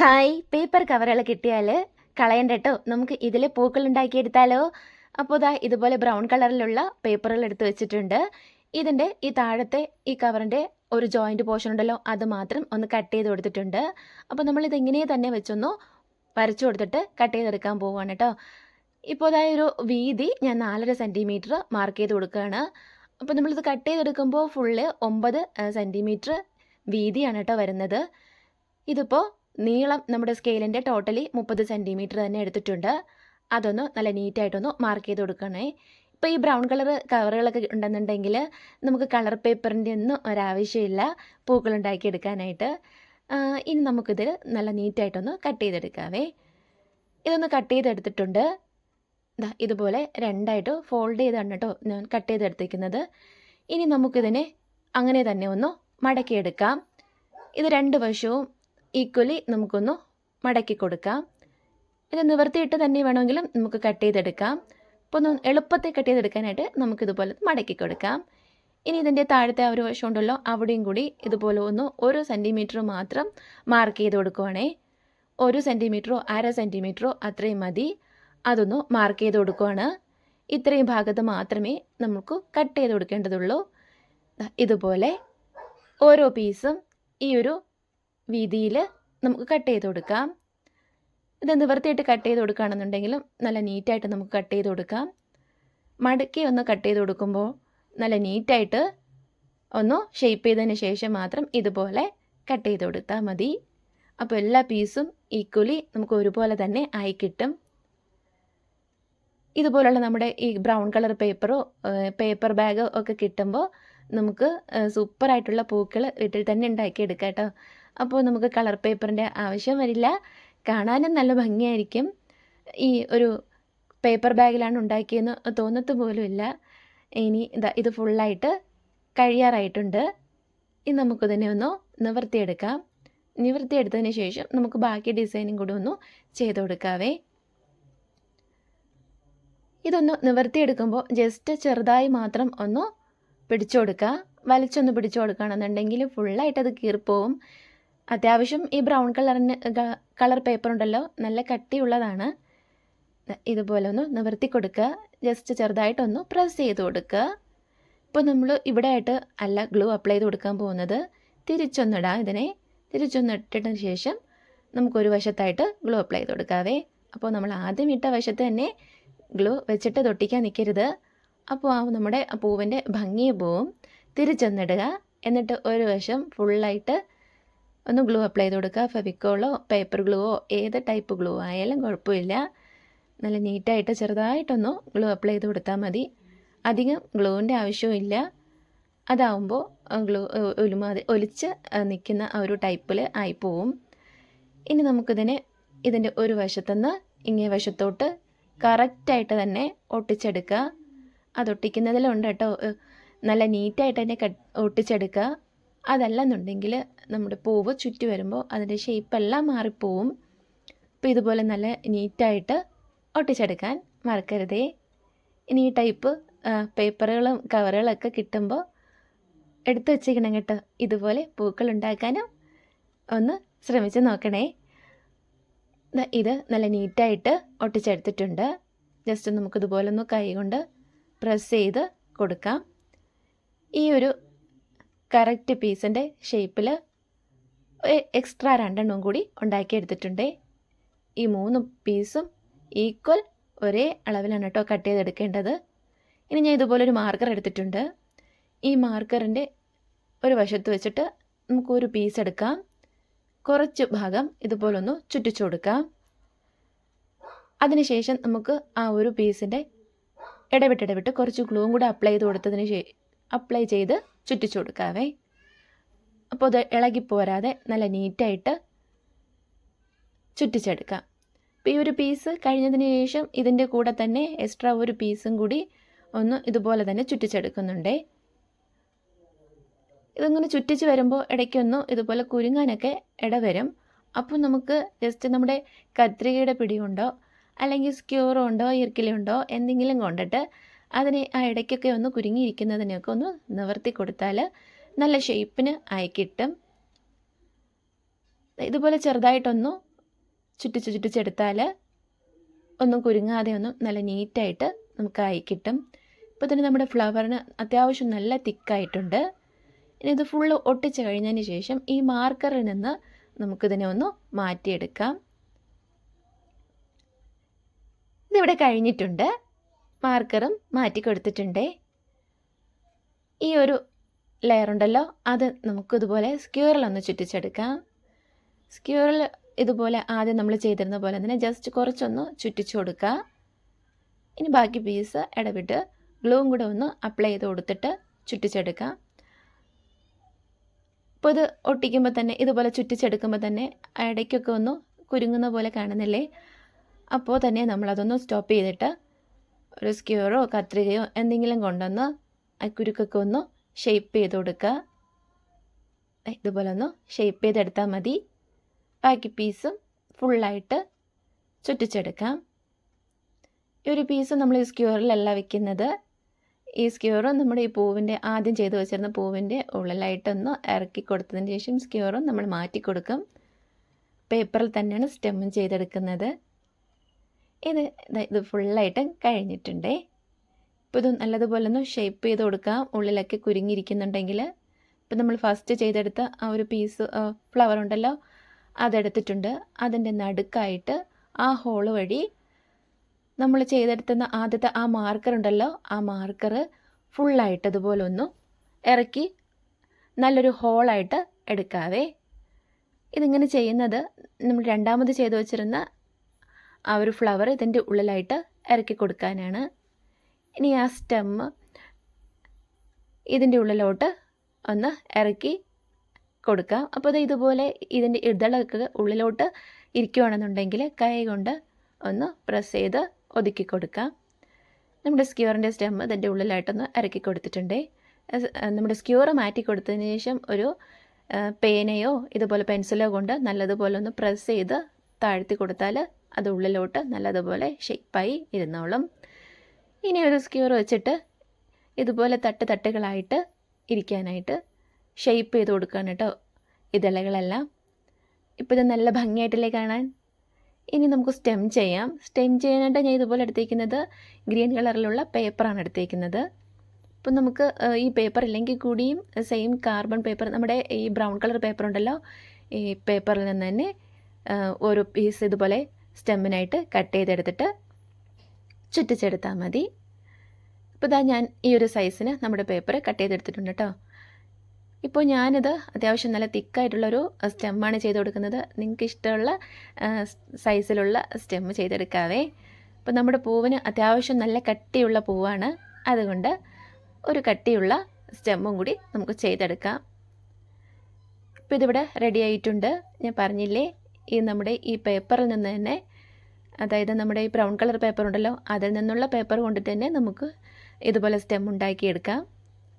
Hi paper കവറുകൾ കിട്ടിയാൽ കളയണ്ട കേട്ടോ നമുക്ക് ഇതിൽ പൂക്കൾ ഉണ്ടാക്കിയെടുത്താലോ അപ്പോൾ ഇതാ ഇതുപോലെ ബ്രൗൺ കളറിലുള്ള പേപ്പറുകൾ എടുത്ത് വെച്ചിട്ടുണ്ട്. ഇതിന്റെ ഈ താഴത്തെ ഈ കവറിന്റെ ഒരു ജോയിന്റ് പോർഷൻ ഉണ്ടല്ലോ അത് മാത്രം ഒന്ന് കട്ട് ചെയ്ത് കൊടുത്തിട്ടുണ്ട്. അപ്പോൾ നമ്മളിത് ഇങ്ങനെ തന്നെ വെച്ചൊന്ന് വരച്ചു കൊടുത്തിട്ട് കട്ട് ചെയ്തെടുക്കാൻ പോവുകയാണ് കേട്ടോ. ഇപ്പോൾ അതായ ഒരു വീതി ഞാൻ നാലര സെന്റിമീറ്റർ മാർക്ക് ചെയ്ത് കൊടുക്കുകയാണ് അപ്പോൾ നമ്മളിത് കട്ട് ചെയ്തെടുക്കുമ്പോൾ ഫുള്ള് ഒമ്പത് സെന്റിമീറ്റർ വീതിയാണ് കേട്ടോ വരുന്നത്. ഇതിപ്പോൾ നീളം നമ്മുടെ സ്കെയിലിന്റെ ടോട്ടലി മുപ്പത് സെന്റിമീറ്റർ തന്നെ എടുത്തിട്ടുണ്ട്. അതൊന്ന് നല്ല നീറ്റായിട്ടൊന്ന് മാർക്ക് ചെയ്ത് കൊടുക്കണേ. ഇപ്പോൾ ഈ ബ്രൗൺ കളർ കവറുകളൊക്കെ ഉണ്ടെന്നുണ്ടെങ്കിൽ നമുക്ക് കളർ പേപ്പറിന്റെ ഒന്നും ഒരാവശ്യമില്ല. പൂക്കൾ ഉണ്ടാക്കി എടുക്കാനായിട്ട്. ഇനി നമുക്കിതിൽ നല്ല നീറ്റായിട്ടൊന്ന് കട്ട് ചെയ്തെടുക്കാവേ. ഇതൊന്ന് കട്ട് ചെയ്തെടുത്തിട്ടുണ്ട്. ഇതാ ഇതുപോലെ രണ്ടായിട്ട് ഫോൾഡ് ചെയ്താണ് കേട്ടോ ഞാൻ കട്ട് ചെയ്തെടുത്തിരിക്കുന്നത്. ഇനി നമുക്കിതിനെ അങ്ങനെ തന്നെ ഒന്ന് മടക്കിയെടുക്കാം. ഇത് രണ്ട് വശവും ഈക്വലി നമുക്കൊന്ന് മടക്കി കൊടുക്കാം. ഇത് നിവർത്തിയിട്ട് തന്നെ വേണമെങ്കിലും നമുക്ക് കട്ട് ചെയ്തെടുക്കാം. അപ്പോൾ ഒന്ന് എളുപ്പത്തിൽ കട്ട് ചെയ്തെടുക്കാനായിട്ട് നമുക്കിതുപോലെ മടക്കി കൊടുക്കാം. ഇനി ഇതിന്റെ താഴത്തെ ആ ഒരു വശം ഉണ്ടല്ലോ അവിടെയും കൂടി ഇതുപോലെ ഒന്ന് ഒരു സെന്റിമീറ്റർ മാത്രം മാർക്ക് ചെയ്ത് കൊടുക്കുവാണേ. ഒരു സെന്റിമീറ്ററോ അര സെന്റിമീറ്ററോ അത്രയും മതി. അതൊന്ന് മാർക്ക് ചെയ്ത് കൊടുക്കുവാണ്. ഇത്രയും ഭാഗത്ത് മാത്രമേ നമുക്ക് കട്ട് ചെയ്ത് കൊടുക്കേണ്ടതുള്ളൂ. ഇതുപോലെ ഓരോ പീസും ഈ ഒരു വീതിയിൽ നമുക്ക് കട്ട് ചെയ്ത് കൊടുക്കാം. ഇത് നിവർത്തിയിട്ട് കട്ട് ചെയ്ത് കൊടുക്കുകയാണെന്നുണ്ടെങ്കിലും നല്ല നീറ്റായിട്ട് നമുക്ക് കട്ട് ചെയ്ത് കൊടുക്കാം. മടക്കി ഒന്ന് കട്ട് ചെയ്ത് കൊടുക്കുമ്പോൾ നല്ല നീറ്റായിട്ട് ഒന്ന് ഷേപ്പ് ചെയ്തതിന് ശേഷം മാത്രം ഇതുപോലെ കട്ട് ചെയ്ത് കൊടുത്താൽ മതി. അപ്പോൾ എല്ലാ പീസും ഈക്വലി നമുക്ക് ഒരുപോലെ തന്നെ ആയി കിട്ടും. ഇതുപോലുള്ള നമ്മുടെ ഈ ബ്രൗൺ കളർ പേപ്പറോ പേപ്പർ ബാഗോ ഒക്കെ കിട്ടുമ്പോൾ നമുക്ക് സൂപ്പറായിട്ടുള്ള പൂക്കൾ വീട്ടിൽ തന്നെ ഉണ്ടാക്കിയെടുക്കാം കേട്ടോ അപ്പോൾ നമുക്ക് കളർ പേപ്പറിന്റെ ആവശ്യം വരില്ല. കാണാനും നല്ല ഭംഗിയായിരിക്കും. ഈ ഒരു പേപ്പർ ബാഗിലാണ് ഉണ്ടാക്കിയെന്ന് തോന്നത്ത് പോലുമില്ല. ഇനി ഇതാ ഇത് ഫുള്ളായിട്ട് കഴിയാറായിട്ടുണ്ട്. ഇനി നമുക്കിതിനെ ഒന്ന് നിവർത്തിയെടുക്കാം. നിവർത്തിയെടുത്തതിന് ശേഷം നമുക്ക് ബാക്കി ഡിസൈനും കൂടി ഒന്ന് ചെയ്ത് കൊടുക്കാവേ. ഇതൊന്ന് നിവർത്തിയെടുക്കുമ്പോൾ ജസ്റ്റ് ചെറുതായി മാത്രം ഒന്ന് പിടിച്ചു കൊടുക്കുക വലിച്ചൊന്ന് പിടിച്ചു കൊടുക്കുകയാണെന്നുണ്ടെങ്കിൽ ഫുള്ളായിട്ട് അത് കീറിപ്പോവും. അത്യാവശ്യം ഈ ബ്രൗൺ കളറിന് കളർ പേപ്പർ ഉണ്ടല്ലോ നല്ല കട്ടിയുള്ളതാണ്. ഇതുപോലെ ഒന്ന് നിവർത്തി കൊടുക്കുക. ജസ്റ്റ് ചെറുതായിട്ടൊന്ന് പ്രസ് ചെയ്ത് കൊടുക്കുക. ഇപ്പോൾ നമ്മൾ ഇവിടെ ആയിട്ട് അല്ല ഗ്ലൂ അപ്ലൈ ചെയ്ത് കൊടുക്കാൻ പോകുന്നത്. തിരിച്ചൊന്നിടാം ഇതിനെ. തിരിച്ചൊന്ന് ഇട്ടതിന് ശേഷം നമുക്കൊരു വശത്തായിട്ട് ഗ്ലൂ അപ്ലൈ ചെയ്ത് കൊടുക്കാവേ. അപ്പോൾ നമ്മൾ ആദ്യം ഇട്ട വശത്ത് തന്നെ ഗ്ലൂ വെച്ചിട്ട് തൊട്ടിക്കാൻ നിൽക്കരുത് അപ്പോൾ ആ നമ്മുടെ പൂവിന്റെ ഭംഗിയെ പോവും. തിരിച്ചൊന്നിടുക. എന്നിട്ട് ഒരു വശം ഫുള്ളായിട്ട് ഒന്ന് ഗ്ലൂ അപ്ലൈ ചെയ്ത് കൊടുക്കുക ഫെവിക്കോളോ പേപ്പർ ഗ്ലൂവോ ഏത് ടൈപ്പ് ഗ്ലൂ ആയാലും കുഴപ്പമില്ല. നല്ല നീറ്റായിട്ട് ചെറുതായിട്ടൊന്ന് ഗ്ലൂ അപ്ലൈ ചെയ്ത് കൊടുത്താൽ മതി. അധികം ഗ്ലൂവിന്റെ ആവശ്യമില്ല അതാവുമ്പോൾ ഗ്ലൂ ഒലുമാതി ഒലിച്ച് നിൽക്കുന്ന ആ ഒരു ടൈപ്പിൽ ആയിപ്പോവും. ഇനി നമുക്കിതിനെ ഇതിന്റെ ഒരു വശത്തുനിന്ന് ഇങ്ങേ വശത്തോട്ട് കറക്റ്റായിട്ട് തന്നെ ഒട്ടിച്ചെടുക്കുക അത് ഒട്ടിക്കുന്നതിലുണ്ട് കേട്ടോ നല്ല നീറ്റായിട്ട് തന്നെ ഒട്ടിച്ചെടുക്കുക അതല്ലെന്നുണ്ടെങ്കിൽ നമ്മുടെ പൂവ് ചുറ്റി വരുമ്പോൾ അതിന്റെ ഷേപ്പെല്ലാം മാറിപ്പോവും. അപ്പോൾ ഇതുപോലെ നല്ല നീറ്റായിട്ട് ഒട്ടിച്ചെടുക്കാൻ മറക്കരുതേ. ഇനി ഈ ടൈപ്പ് പേപ്പറുകളും കവറുകളൊക്കെ കിട്ടുമ്പോൾ എടുത്തു വെച്ചിരിക്കണം കേട്ടോ. ഇതുപോലെ പൂക്കൾ ഉണ്ടാക്കാനും ഒന്ന് ശ്രമിച്ച് നോക്കണേ. ഇത് നല്ല നീറ്റായിട്ട് ഒട്ടിച്ചെടുത്തിട്ടുണ്ട്. ജസ്റ്റ് നമുക്കിതുപോലെ ഒന്ന് കൈ കൊണ്ട് പ്രസ് ചെയ്ത് കൊടുക്കാം. ഈ ഒരു കറക്റ്റ് പീസിന്റെ ഷേപ്പിൽ എക്സ്ട്രാ രണ്ടെണ്ണവും കൂടി ഉണ്ടാക്കിയെടുത്തിട്ടുണ്ട്. ഈ മൂന്ന് പീസും ഈക്വൽ ഒരേ അളവിലാണ് കേട്ടോ കട്ട് ചെയ്തെടുക്കേണ്ടത്. ഇനി ഞാൻ ഇതുപോലെ ഒരു മാർക്കർ എടുത്തിട്ടുണ്ട്. ഈ മാർക്കറിന്റെ ഒരു വശത്ത് വെച്ചിട്ട് നമുക്കൊരു പീസ് എടുക്കാം. കുറച്ച് ഭാഗം ഇതുപോലൊന്ന് ചുറ്റിച്ചു കൊടുക്കാം. അതിനുശേഷം നമുക്ക് ആ ഒരു പീസിന്റെ ഇടവിട്ടിടവിട്ട് ഇടവിട്ട് കുറച്ച് ഗ്ലൂവും കൂടെ അപ്ലൈ ചെയ്ത് കൊടുത്തതിന് അപ്ലൈ ചെയ്ത് ചുറ്റിച്ചു കൊടുക്കാവേ. അപ്പോൾ അത് ഇളകിപ്പോരാതെ നല്ല നീറ്റായിട്ട് ചുറ്റിച്ചെടുക്കാം. അപ്പോൾ ഈ ഒരു പീസ് കഴിഞ്ഞതിന് ശേഷം ഇതിന്റെ കൂടെ തന്നെ എക്സ്ട്രാ ഒരു പീസും കൂടി ഒന്ന് ഇതുപോലെ തന്നെ ചുറ്റിച്ചെടുക്കുന്നുണ്ടേ. ഇതിങ്ങനെ ചുറ്റിച്ച് വരുമ്പോൾ ഇടയ്ക്കൊന്ന് ഇതുപോലെ കുരുങ്ങാനൊക്കെ ഇടവരും അപ്പോൾ നമുക്ക് ജസ്റ്റ് നമ്മുടെ കത്രികയുടെ പിടി കൊണ്ടോ അല്ലെങ്കിൽ സ്ക്യൂറോ ഉണ്ടോ ഇർക്കിലുണ്ടോ എന്തെങ്കിലും കൊണ്ടിട്ട് അതിനെ ആ ഇടയ്ക്കൊക്കെ ഒന്ന് കുരുങ്ങിയിരിക്കുന്നതിനൊക്കെ ഒന്ന് നിവർത്തി കൊടുത്താൽ നല്ല ഷേപ്പിന് ആയി കിട്ടും. ഇതുപോലെ ചെറുതായിട്ടൊന്ന് ചുറ്റിച്ച് ചുറ്റിച്ചെടുത്താൽ ഒന്നും കുരുങ്ങാതെ ഒന്നും നല്ല നീറ്റായിട്ട് നമുക്ക് ആയി കിട്ടും. ഇപ്പോൾ തന്നെ നമ്മുടെ ഫ്ലവറിന് അത്യാവശ്യം നല്ല തിക്കായിട്ടുണ്ട്. ഇനി ഇത് ഫുള്ള് ഒട്ടിച്ച് കഴിഞ്ഞതിന് ശേഷം ഈ മാർക്കറിൽ നിന്ന് നമുക്കിതിനെ ഒന്ന് മാറ്റിയെടുക്കാം. ഇതിവിടെ കഴിഞ്ഞിട്ടുണ്ട്. മാർക്കറും മാറ്റി കൊടുത്തിട്ടുണ്ട്. ഈ ഒരു ലെയർ ഉണ്ടല്ലോ അത് നമുക്കിതുപോലെ സ്ക്യൂറിലൊന്ന് ചുറ്റിച്ചെടുക്കാം. സ്ക്യൂറിൽ ഇതുപോലെ ആദ്യം നമ്മൾ ചെയ്തിരുന്ന പോലെ തന്നെ ജസ്റ്റ് കുറച്ചൊന്ന് ചുറ്റിച്ചു കൊടുക്കുക. ഇനി ബാക്കി പീസ് ഇടവിട്ട് ഗ്ലൂവും കൂടെ ഒന്ന് അപ്ലൈ ചെയ്ത് കൊടുത്തിട്ട് ചുറ്റിച്ചെടുക്കാം. ഇപ്പോൾ ഇത് ഒട്ടിക്കുമ്പോൾ തന്നെ ഇതുപോലെ ചുറ്റിച്ചെടുക്കുമ്പോൾ തന്നെ ഇടയ്ക്കൊക്കെ ഒന്ന് കുരുങ്ങുന്ന പോലെ കാണുന്നില്ലേ? അപ്പോൾ തന്നെ നമ്മളതൊന്ന് സ്റ്റോപ്പ് ചെയ്തിട്ട് ഒരു സ്ക്യൂറോ കത്രികയോ എന്തെങ്കിലും കൊണ്ടൊന്ന് ആ കുരുക്കൊക്കെ ഒന്ന് ഷേപ്പ് ചെയ്ത് കൊടുക്കുക. ഇതുപോലെ ഒന്ന് ഷേപ്പ് ചെയ്തെടുത്താൽ മതി. ബാക്കി പീസും ഫുള്ളായിട്ട് ചുറ്റിച്ചെടുക്കാം. ഈ ഒരു പീസ് നമ്മൾ ഈ സ്ക്യൂറിലല്ല വെക്കുന്നത്. ഈ സ്ക്യൂറും നമ്മുടെ ഈ പൂവിന്റെ ആദ്യം ചെയ്ത് വെച്ചിരുന്ന പൂവിന്റെ ഉള്ളിലായിട്ടൊന്ന് ഇറക്കി കൊടുത്തതിന് ശേഷം സ്ക്യൂറും നമ്മൾ മാറ്റി കൊടുക്കും. പേപ്പറിൽ തന്നെയാണ് സ്റ്റെമ്മും ചെയ്തെടുക്കുന്നത്. ഇത് ഇത് ഫുള്ളായിട്ട് കഴിഞ്ഞിട്ടുണ്ട്. ഇപ്പോൾ ഇത് നല്ലതുപോലെ ഒന്ന് ഷേപ്പ് ചെയ്ത് കൊടുക്കാം. ഉള്ളിലൊക്കെ കുരുങ്ങിയിരിക്കുന്നുണ്ടെങ്കിൽ. ഇപ്പം നമ്മൾ ഫസ്റ്റ് ചെയ്തെടുത്ത ആ ഒരു പീസ് ഫ്ലവർ ഉണ്ടല്ലോ അതെടുത്തിട്ടുണ്ട്. അതിന്റെ നടുക്കായിട്ട് ആ ഹോൾ വഴി നമ്മൾ ചെയ്തെടുത്തുന്ന ആദ്യത്തെ ആ മാർക്കർ ഉണ്ടല്ലോ ആ മാർക്കർ ഫുള്ളായിട്ട് അതുപോലെ ഒന്ന് ഇറക്കി നല്ലൊരു ഹോളായിട്ട് എടുക്കാവേ. ഇതിങ്ങനെ ചെയ്യുന്നത് നമ്മൾ രണ്ടാമത് ചെയ്തു വച്ചിരുന്ന ആ ഒരു ഫ്ലവർ ഇതിന്റെ ഉള്ളിലായിട്ട് ഇറക്കി കൊടുക്കാനാണ്. ഇനി ആ സ്റ്റെമ്മ് ഇതിന്റെ ഉള്ളിലോട്ട് ഒന്ന് ഇറക്കി കൊടുക്കാം. അപ്പോൾ അത് ഇതുപോലെ ഇതിന്റെ ഇതളൊക്കെ ഉള്ളിലോട്ട് ഇരിക്കുകയാണെന്നുണ്ടെങ്കിൽ കൈ കൊണ്ട് ഒന്ന് പ്രസ് ചെയ്ത് ഒതുക്കി കൊടുക്കാം. നമ്മുടെ സ്ക്യൂറിന്റെ സ്റ്റെം ഇതിന്റെ ഉള്ളിലായിട്ടൊന്ന് ഇറക്കി കൊടുത്തിട്ടുണ്ട്. നമ്മുടെ സ്ക്യൂറ് മാറ്റി കൊടുത്തതിന് ശേഷം ഒരു പേനയോ ഇതുപോലെ പെൻസിലോ കൊണ്ട് നല്ലതുപോലെ ഒന്ന് പ്രസ് ചെയ്ത് താഴ്ത്തി കൊടുത്താൽ അത് ഉള്ളിലോട്ട് നല്ലതുപോലെ ഷേപ്പായി ഇരുന്നോളും. ഇനി ഒരു സ്ക്യൂർ വെച്ചിട്ട് ഇതുപോലെ തട്ട് തട്ടുകളായിട്ട് ഇരിക്കാനായിട്ട് ഷേപ്പ് ചെയ്ത് കൊടുക്കുകയാണ് കേട്ടോ ഇതളകളെല്ലാം. ഇപ്പോൾ ഇത് നല്ല ഭംഗിയായിട്ടല്ലേ കാണാൻ? ഇനി നമുക്ക് സ്റ്റെം ചെയ്യാം. സ്റ്റെം ചെയ്യാനായിട്ട് ഞാൻ ഇതുപോലെ എടുത്തേക്കുന്നത് ഗ്രീൻ കളറിലുള്ള പേപ്പറാണ് എടുത്തേക്കുന്നത്. ഇപ്പം നമുക്ക് ഈ പേപ്പർ ഇല്ലെങ്കിൽ കൂടിയും സെയിം കാർബൺ പേപ്പർ നമ്മുടെ ഈ ബ്രൗൺ കളർ പേപ്പർ ഉണ്ടല്ലോ ഈ പേപ്പറിൽ നിന്ന് തന്നെ ഓരോ പീസ് ഇതുപോലെ സ്റ്റെമ്മിനായിട്ട് കട്ട് ചെയ്തെടുത്തിട്ട് ചുറ്റിച്ചെടുത്താൽ മതി. ഇപ്പോൾ ഇതാ ഞാൻ ഈ ഒരു സൈസിന് നമ്മുടെ പേപ്പർ കട്ട് ചെയ്തെടുത്തിട്ടുണ്ട് കേട്ടോ. ഇപ്പോൾ ഞാനിത് അത്യാവശ്യം നല്ല തിക്കായിട്ടുള്ളൊരു സ്റ്റെമ്മാണ് ചെയ്ത് കൊടുക്കുന്നത്. നിങ്ങൾക്ക് ഇഷ്ടമുള്ള സൈസിലുള്ള സ്റ്റെം ചെയ്തെടുക്കാവേ. അപ്പോൾ നമ്മുടെ പൂവിന് അത്യാവശ്യം നല്ല കട്ടിയുള്ള പൂവാണ്. അതുകൊണ്ട് ഒരു കട്ടിയുള്ള സ്റ്റെമ്മും കൂടി നമുക്ക് ചെയ്തെടുക്കാം. ഇപ്പോൾ ഇതിവിടെ റെഡി ആയിട്ടുണ്ട്. ഞാൻ പറഞ്ഞില്ലേ? ഈ നമ്മുടെ ഈ പേപ്പറിൽ നിന്ന് തന്നെ അതായത് നമ്മുടെ ഈ ബ്രൗൺ കളർ പേപ്പർ ഉണ്ടല്ലോ അതിൽ നിന്നുള്ള പേപ്പർ കൊണ്ട് തന്നെ നമുക്ക് ഇതുപോലെ സ്റ്റെം ഉണ്ടാക്കിയെടുക്കാം.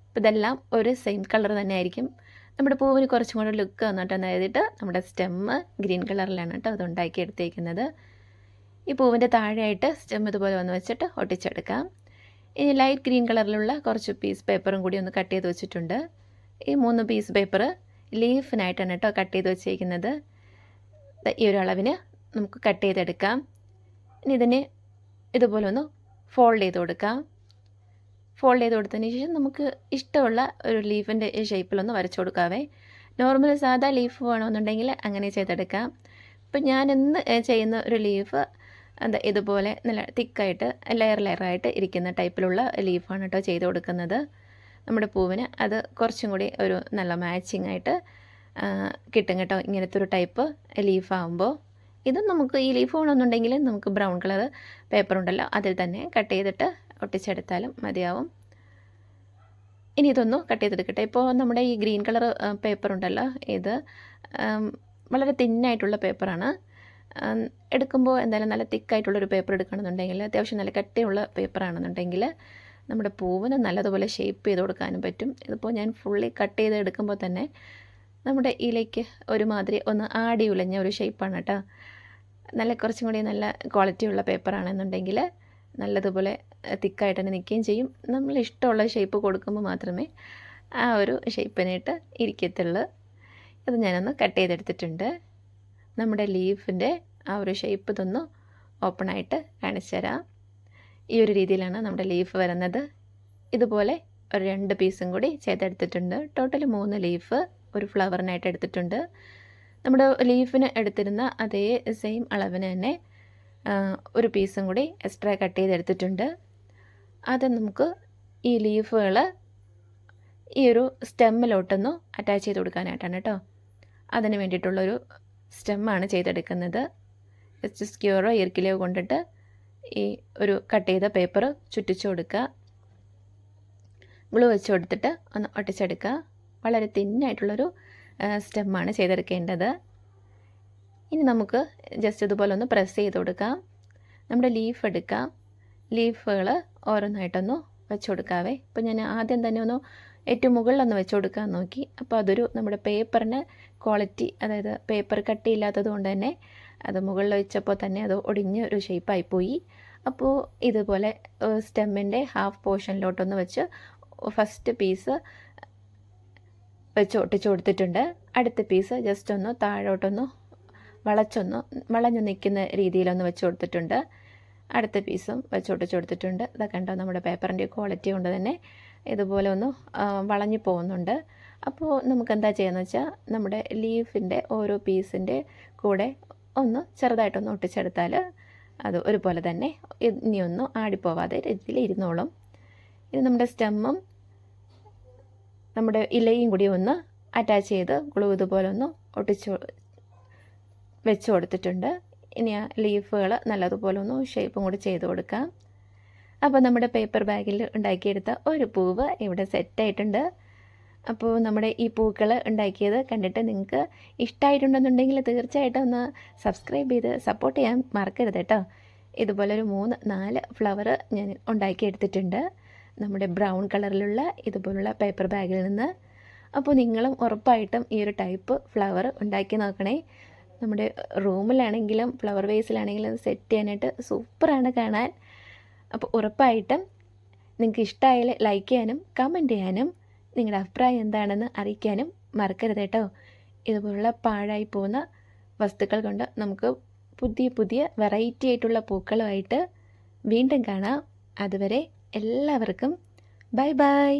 അപ്പോൾ ഇതെല്ലാം ഒരു സെയിം കളർ തന്നെ ആയിരിക്കും നമ്മുടെ പൂവിന് കുറച്ചും കൂടെ ലുക്ക് വന്നിട്ടെന്ന് എഴുതിയിട്ട് നമ്മുടെ സ്റ്റെമ്മ് ഗ്രീൻ കളറിലാണ് കേട്ടോ അത് ഉണ്ടാക്കി എടുത്തേക്കുന്നത് ഈ പൂവിന്റെ താഴെയായിട്ട് സ്റ്റെം ഇതുപോലെ വന്ന് വെച്ചിട്ട് ഒട്ടിച്ചെടുക്കാം. ഇനി ലൈറ്റ് ഗ്രീൻ കളറിലുള്ള കുറച്ച് പീസ് പേപ്പറും കൂടി ഒന്ന് കട്ട് ചെയ്ത് വെച്ചിട്ടുണ്ട്. ഈ മൂന്ന് പീസ് പേപ്പർ ലീഫിനായിട്ടാണ് കേട്ടോ കട്ട് ചെയ്ത് വെച്ചേക്കുന്നത്. ഈ ഒരു അളവിന് നമുക്ക് കട്ട് ചെയ്തെടുക്കാം. ഇനി ഇതിനെ ഇതുപോലെ ഒന്ന് ഫോൾഡ് ചെയ്ത് കൊടുക്കാം. ഫോൾഡ് ചെയ്ത് കൊടുത്തതിന് ശേഷം നമുക്ക് ഇഷ്ടമുള്ള ഒരു ലീഫിന്റെ ഷേപ്പിലൊന്ന് വരച്ചു കൊടുക്കാവേ. നോർമൽ സാധാ ലീഫ് വേണമെന്നുണ്ടെങ്കിൽ അങ്ങനെ ചെയ്തെടുക്കാം. ഇപ്പം ഇന്ന് ചെയ്യുന്ന ഒരു ലീഫ് എന്താ ഇതുപോലെ നല്ല തിക്കായിട്ട് ലെയർ ലെയറായിട്ട് ഇരിക്കുന്ന ടൈപ്പിലുള്ള ലീഫാണ് കേട്ടോ ചെയ്ത് കൊടുക്കുന്നത്. നമ്മുടെ പൂവിന് അത് കുറച്ചും കൂടി ഒരു നല്ല മാച്ചിങ് ആയിട്ട് കിട്ടും കേട്ടോ. ഇങ്ങനത്തെ ഒരു ടൈപ്പ് ലീഫാകുമ്പോൾ ഇത് നമുക്ക് ഈ ലീഫ് വേണമെന്നുണ്ടെങ്കിൽ നമുക്ക് ബ്രൗൺ കളർ പേപ്പർ ഉണ്ടല്ലോ അതിൽ തന്നെ കട്ട് ചെയ്തിട്ട് ഒട്ടിച്ചെടുത്താലും മതിയാവും. ഇനി ഇതൊന്ന് കട്ട് ചെയ്തെടുക്കട്ടെ. ഇപ്പോൾ നമ്മുടെ ഈ ഗ്രീൻ കളർ പേപ്പർ ഉണ്ടല്ലോ ഇത് വളരെ തിന്നായിട്ടുള്ള പേപ്പറാണ് എടുക്കുമ്പോൾ എന്തായാലും നല്ല തിക്കായിട്ടുള്ളൊരു പേപ്പർ എടുക്കണമെന്നുണ്ടെങ്കിൽ അത്യാവശ്യം നല്ല കട്ടിയുള്ള പേപ്പറാണെന്നുണ്ടെങ്കിൽ നമ്മുടെ പൂവിന് നല്ലതുപോലെ ഷേപ്പ് ചെയ്ത് കൊടുക്കാനും പറ്റും. ഇതിപ്പോൾ ഞാൻ ഫുള്ളി കട്ട് ചെയ്ത് എടുക്കുമ്പോൾ തന്നെ നമ്മുടെ ഇലയ്ക്ക് ഒരുമാതിരി ഒന്ന് ആടി ഉലഞ്ഞ ഒരു ഷേപ്പാണ് കേട്ടോ നല്ല കുറച്ചും കൂടി നല്ല ക്വാളിറ്റി ക്വാളിറ്റിയുള്ള പേപ്പറാണെന്നുണ്ടെങ്കിൽ നല്ലതുപോലെ തിക്കായിട്ട് തന്നെ നിൽക്കുകയും ചെയ്യും. നമ്മൾ ഇഷ്ടമുള്ള ഷേപ്പ് കൊടുക്കുമ്പോൾ മാത്രമേ ആ ഒരു ഷേപ്പിനായിട്ട് ഇരിക്കത്തുള്ളൂ. ഇത് ഞാനൊന്ന് കട്ട് ചെയ്തെടുത്തിട്ടുണ്ട്. നമ്മുടെ ലീഫിന്റെ ആ ഒരു ഷേപ്പ് ഇതൊന്ന് ഓപ്പണായിട്ട് കാണിച്ചു തരാം. ഈ ഒരു രീതിയിലാണ് നമ്മുടെ ലീഫ് വരുന്നത്. ഇതുപോലെ ഒരു രണ്ട് പീസും കൂടി ചെയ്തെടുത്തിട്ടുണ്ട് ടോട്ടൽ മൂന്ന് ലീഫ് ഒരു ഫ്ലവറിനായിട്ട് എടുത്തിട്ടുണ്ട്. നമ്മുടെ ലീഫിന് എടുത്തിരുന്ന അതേ സെയിം അളവിന് തന്നെ ഒരു പീസും കൂടി എക്സ്ട്രാ കട്ട് ചെയ്തെടുത്തിട്ടുണ്ട്. അത് നമുക്ക് ഈ ലീഫുകൾ ഈ ഒരു സ്റ്റെമ്മിലോട്ടൊന്ന് അറ്റാച്ച് ചെയ്ത് കൊടുക്കാനായിട്ടാണ് കേട്ടോ അതിന് വേണ്ടിയിട്ടുള്ളൊരു സ്റ്റെമ്മാണ് ചെയ്തെടുക്കുന്നത്. ജസ്റ്റ് സ്ക്യൂറോ ഇർക്കിലോ കൊണ്ടിട്ട് ഈ ഒരു കട്ട് ചെയ്ത പേപ്പർ ചുറ്റിച്ചു കൊടുക്കുക. ഗ്ലൂ വെച്ച് കൊടുത്തിട്ട് ഒന്ന് ഒട്ടിച്ചെടുക്കുക. വളരെ തിന്നായിട്ടുള്ളൊരു സ്റ്റെമ്മാണ് ചെയ്തെടുക്കേണ്ടത്. ഇനി നമുക്ക് ജസ്റ്റ് ഇതുപോലെ ഒന്ന് പ്രസ് ചെയ്ത് കൊടുക്കാം. നമ്മുടെ ലീഫ് എടുക്കാം. ലീഫുകൾ ഓരോന്നായിട്ടൊന്ന് വെച്ച് കൊടുക്കാവേ. ഇപ്പോൾ ഞാൻ ആദ്യം തന്നെ ഒന്ന് ഏറ്റവും മുകളിലൊന്ന് വെച്ച് കൊടുക്കാൻ നോക്കി. അപ്പോൾ അതൊരു നമ്മുടെ പേപ്പറിന് ക്വാളിറ്റി അതായത് പേപ്പർ കട്ടിയില്ലാത്തത് കൊണ്ട് തന്നെ അത് മുകളിൽ വെച്ചപ്പോൾ തന്നെ അത് ഒടിഞ്ഞ ഒരു ഷേപ്പായി പോയി. അപ്പോൾ ഇതുപോലെ സ്റ്റെമ്മിന്റെ ഹാഫ് പോർഷനിലോട്ടൊന്ന് വെച്ച് ഫസ്റ്റ് പീസ് വെച്ച് ഒട്ടിച്ചു കൊടുത്തിട്ടുണ്ട്. അടുത്ത പീസ് ജസ്റ്റ് ഒന്ന് താഴോട്ടൊന്ന് വളച്ചൊന്ന് വളഞ്ഞു നിൽക്കുന്ന രീതിയിലൊന്ന് വെച്ച് കൊടുത്തിട്ടുണ്ട്. അടുത്ത പീസും വെച്ച് ഒട്ടിച്ച് കൊടുത്തിട്ടുണ്ട്. ഇതൊക്കെ കണ്ടോ നമ്മുടെ പേപ്പറിന്റെ ക്വാളിറ്റി കൊണ്ട് തന്നെ ഇതുപോലെ ഒന്ന് വളഞ്ഞു പോകുന്നുണ്ട്. അപ്പോൾ നമുക്ക് എന്താ ചെയ്യുന്നത് വെച്ചാൽ നമ്മുടെ ലീഫിന്റെ ഓരോ പീസിന്റെ കൂടെ ഒന്ന് ചെറുതായിട്ടൊന്ന് ഒട്ടിച്ചെടുത്താൽ അത് ഒരുപോലെ തന്നെ ഇനിയൊന്നും ആടിപ്പോവാതെ രീതിയിൽ ഇരുന്നോളും. ഇത് നമ്മുടെ സ്റ്റെമ്മും നമ്മുടെ ഇലയും കൂടി ഒന്ന് അറ്റാച്ച് ചെയ്ത് ഗ്ലൂ ഇതുപോലെ ഒന്ന് ഒട്ടിച്ച് വെച്ച് കൊടുത്തിട്ടുണ്ട്. ഇനി ആ ലീഫുകൾ നല്ലതുപോലെ ഒന്ന് ഷേപ്പും കൂടി ചെയ്ത് കൊടുക്കാം. അപ്പോൾ നമ്മുടെ പേപ്പർ ബാഗിൽ ഉണ്ടാക്കിയെടുത്ത ഒരു പൂവ് ഇവിടെ സെറ്റായിട്ടുണ്ട് അപ്പോൾ നമ്മുടെ ഈ പൂക്കൾ ഉണ്ടാക്കിയത് കണ്ടിട്ട് നിങ്ങൾക്ക് ഇഷ്ടമായിട്ടുണ്ടെന്നുണ്ടെങ്കിൽ തീർച്ചയായിട്ടും ഒന്ന് സബ്സ്ക്രൈബ് ചെയ്ത് സപ്പോർട്ട് ചെയ്യാൻ മറക്കരുത് കേട്ടോ. ഇതുപോലൊരു മൂന്ന് നാല് ഫ്ലവർ ഞാൻ ഉണ്ടാക്കിയെടുത്തിട്ടുണ്ട്. നമ്മുടെ ബ്രൗൺ കളറിലുള്ള ഇതുപോലുള്ള പേപ്പർ ബാഗിൽ നിന്ന്. അപ്പോൾ നിങ്ങളും ഉറപ്പായിട്ടും ഈ ഒരു ടൈപ്പ് ഫ്ലവർ ഉണ്ടാക്കി നോക്കണേ. നമ്മുടെ റൂമിലാണെങ്കിലും ഫ്ലവർ വേസിലാണെങ്കിലും സെറ്റ് ചെയ്യാനായിട്ട് സൂപ്പറാണ് കാണാൻ. അപ്പോൾ ഉറപ്പായിട്ടും നിങ്ങൾക്ക് ഇഷ്ടമായാൽ ലൈക്ക് ചെയ്യാനും കമന്റ് ചെയ്യാനും നിങ്ങളുടെ അഭിപ്രായം എന്താണെന്ന് അറിയിക്കാനും മറക്കരുത് കേട്ടോ. ഇതുപോലുള്ള പാഴായി പോകുന്ന വസ്തുക്കൾ കൊണ്ട് നമുക്ക് പുതിയ പുതിയ വെറൈറ്റി ആയിട്ടുള്ള പൂക്കളുമായിട്ട് വീണ്ടും കാണാം. അതുവരെ എല്ലാവർക്കും ബൈ ബൈ.